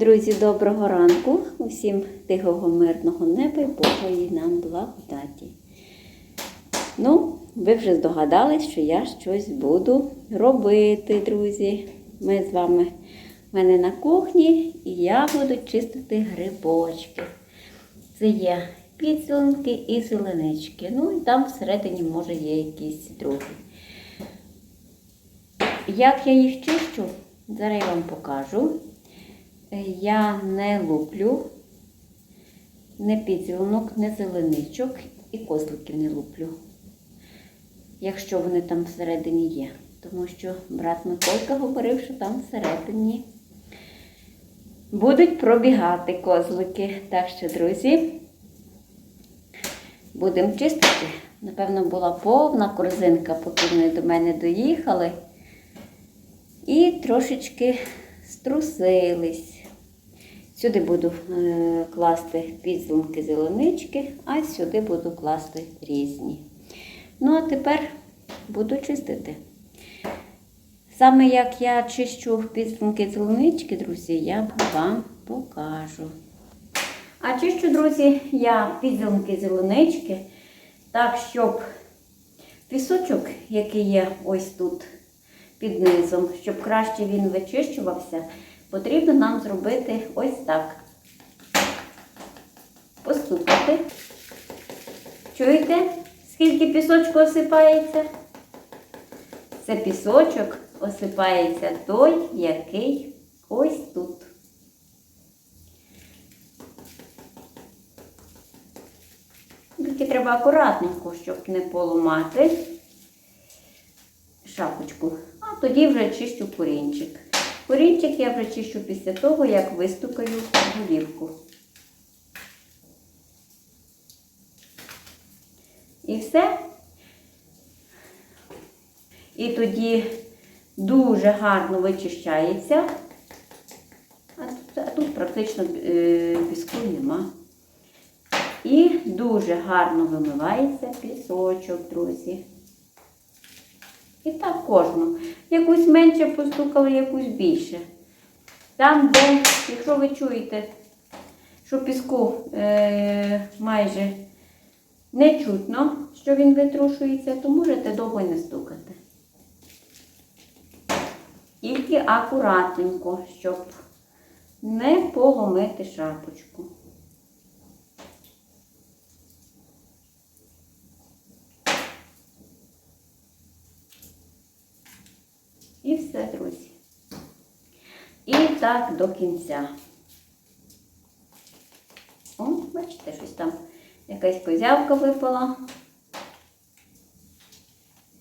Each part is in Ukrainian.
Друзі, доброго ранку. Усім тихого мирного неба і Божої нам благодаті. Ну, ви вже здогадались, що я щось буду робити, друзі. Ми з вами в мене на кухні і я буду чистити грибочки. Це є підсілинки і зеленички. Ну і там всередині, може, є якісь другі. Як я їх чищу, зараз я вам покажу. Я не луплю, не підзеленок, не зеленичок і козликів не луплю, якщо вони там всередині є. Тому що брат Миколка говорив, що там всередині будуть пробігати козлики. Так що, друзі, будемо чистити. Напевно, була повна корзинка, поки вони до мене доїхали. І трошечки струсились. Сюди буду е, класти підзумки зеленички, а сюди буду класти різні. Ну, а тепер буду чистити. Саме як я чищу підзумки зеленички, друзі, я вам покажу. А чищу, друзі, я підзумки зеленички, так, щоб пісочок, який є ось тут під низом, щоб краще він вичищувався, потрібно нам зробити ось так. Постукати. Чуєте, скільки пісочку осипається? Це пісочок осипається той, який ось тут. Тільки треба акуратненько, щоб не поламати шапочку. А тоді вже чищу корінчик. Корінчик я вже чищу після того, як вистукаю голівку. І все. І тоді дуже гарно вичищається. А тут, а тут практично е, піску нема. І дуже гарно вимивається пісочок, друзі. І так кожну. Якусь менше постукали, якусь більше. Там, де, якщо ви чуєте, що піску е, майже не чутно, що він витрушується, то можете довго не стукати. Тільки акуратненько, щоб не поломити шапочку. І все, друзі. І так до кінця. О, бачите, щось там якась козявка випала.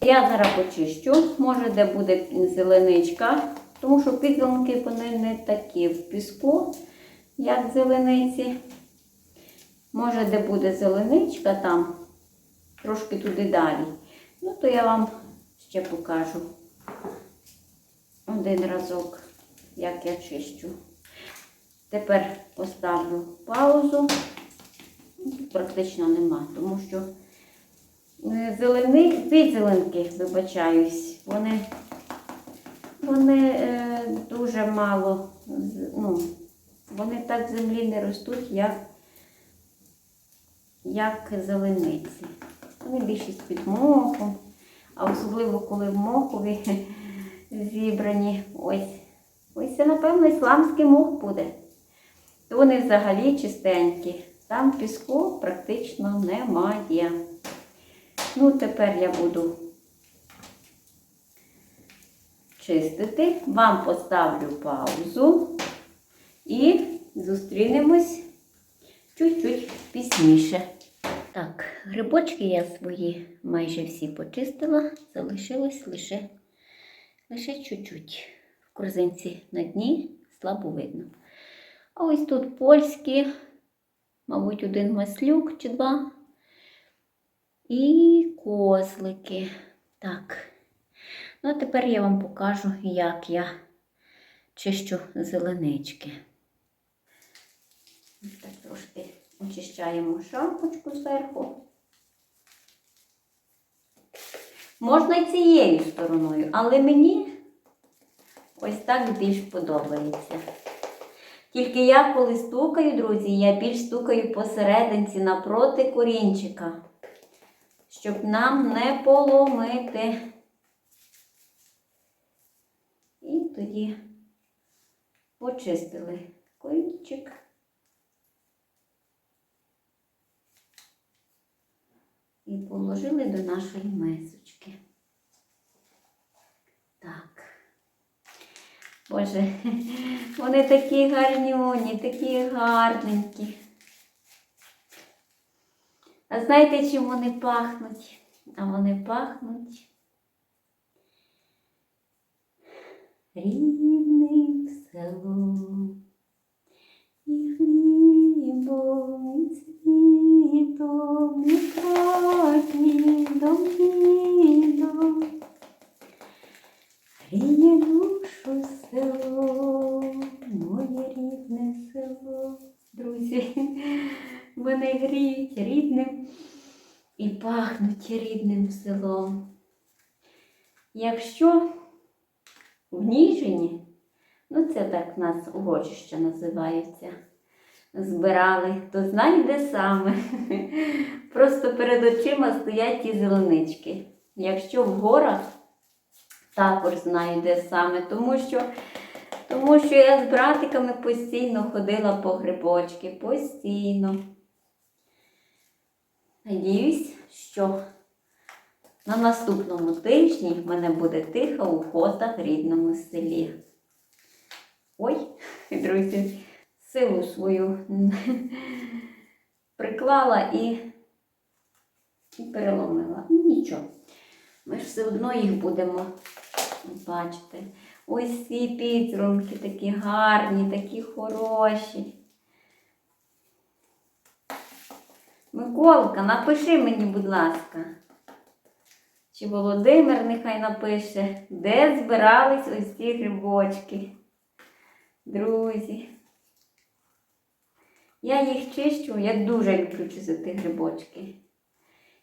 Я зараз почищу, може, де буде зеленичка, тому що підломки вони не такі в піску, як зелениці. Може, де буде зеленичка там, трошки туди далі. Ну, то я вам ще покажу один разок, як я чищу. Тепер поставлю паузу. Практично нема, тому що зелени, підзеленки, вибачаюсь, вони, вони е, дуже мало, ну, вони так землі не ростуть, як, як зелениці. Вони більшість під мохом, а особливо коли в мохові зібрані. Ось. Ось це, напевно, ісламський мох буде. То вони взагалі чистенькі. Там піску практично немає. Ну, тепер я буду чистити. Вам поставлю паузу і зустрінемось чуть-чуть пізніше. Так, грибочки я свої майже всі почистила, залишилось лише лише чуть-чуть. Корзинці на дні слабо видно. А ось тут польські, мабуть, один маслюк чи два. І козлики. Так. Ну, а тепер я вам покажу, як я чищу зеленички. Так трошки очищаємо шапочку зверху. Можна і цією стороною, але мені ось так більш подобається. Тільки я коли стукаю, друзі, я більш стукаю посерединці напроти корінчика, щоб нам не поломити. І тоді почистили корінчик. І положили до нашої мисочки. Так. Боже, вони такі гарнюні, такі гарненькі. А знаєте, чим вони пахнуть? А вони пахнуть рідним селом. І хлібом, і світом, село, моє рідне село. Друзі, вони гріють рідним і пахнуть рідним селом. Якщо в Ніжині, ну це так в нас урочища називаються, збирали, то знай де саме. Просто перед очима стоять ті зеленички. Якщо в горах, також знаю, де саме, тому що, тому що я з братиками постійно ходила по грибочки, постійно. Надіюсь, що на наступному тижні в мене буде тиха охота в рідному селі. Ой, друзі, силу свою приклала і, і переломила. Нічого. Ми ж все одно їх будемо бачити. Ось ці підрунки такі гарні, такі хороші. Миколка, напиши мені, будь ласка. Чи Володимир нехай напише, де збирались ось ці грибочки. Друзі. Я їх чищу, я дуже люблю чистити грибочки.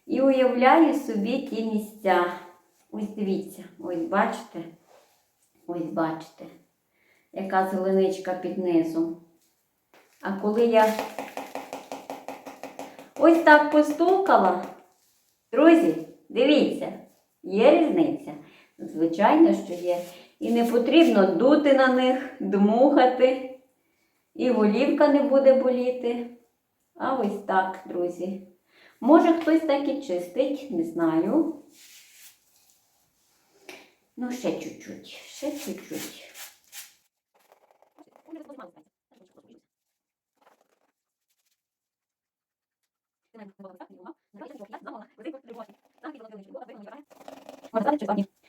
І уявляю собі ті місця. Ось дивіться, ось бачите? Ось бачите, яка зеленичка під низом. А коли я ось так постукала, друзі, дивіться, є різниця. Звичайно, що є. І не потрібно дути на них, дмухати, і голівка не буде боліти. А ось так, друзі. Може, хтось так і чистить, не знаю. Ну, ще чуть-чуть, ще чуть-чуть.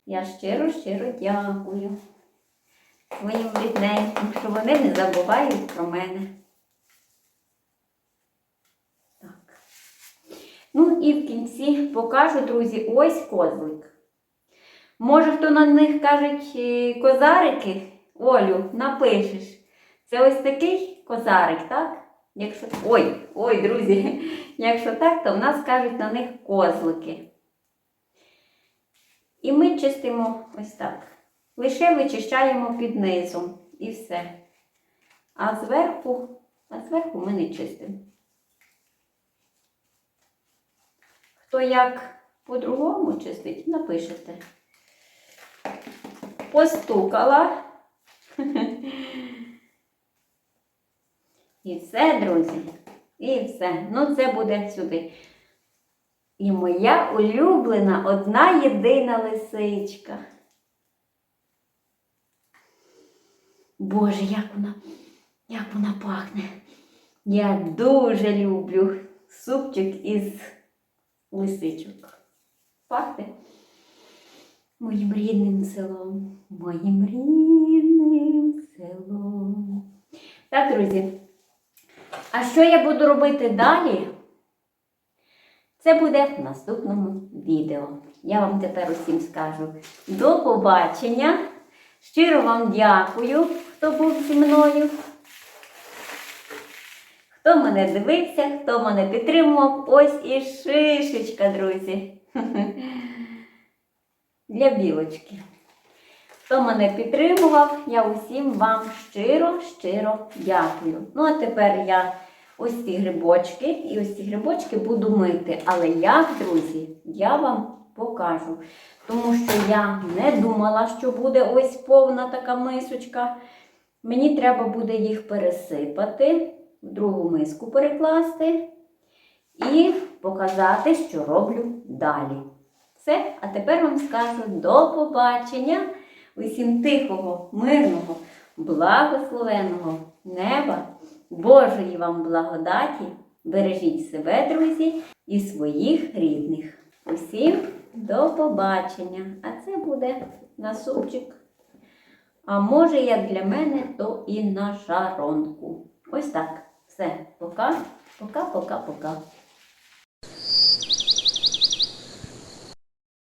Я щиро, щиро дякую своїм рідненьким, що вони не забувають про мене. Так. Ну і в кінці покажу, друзі, ось козлик. Може, хто на них кажуть е, козарики, Олю, напишеш. Це ось такий козарик, так? Якщо... Ой, ой, друзі, якщо так, то в нас кажуть на них козлики. І ми чистимо ось так. Лише вичищаємо під низом і все. А зверху, а зверху ми не чистимо. Хто як по-другому чистить, напишете. Постукала. І все, друзі. І все. Ну, це буде сюди. І моя улюблена одна єдина лисичка. Боже, як вона, як вона пахне. Я дуже люблю супчик із лисичок. Пахне моїм рідним селом, моїм рідним селом. Так, друзі. А що я буду робити далі? Це буде в наступному відео. Я вам тепер усім скажу до побачення. Щиро вам дякую, хто був зі мною. Хто мене дивився, хто мене підтримував. Ось і шишечка, друзі. Для білочки. хто мене підтримував, я усім вам щиро, щиро дякую. Ну, а тепер я ось ці грибочки і ось ці грибочки буду мити. Але як, друзі, я вам покажу. Тому що я не думала, що буде ось повна така мисочка. Мені треба буде їх пересипати, в другу миску перекласти і показати, що роблю далі. Все, а тепер вам скажу до побачення. Усім тихого, мирного, благословеного неба, Божої вам благодаті. Бережіть себе, друзі, і своїх рідних. Усім до побачення. А це буде на супчик. А може, як для мене, то і на жаронку. Ось так. Все. Пока, пока, пока, пока.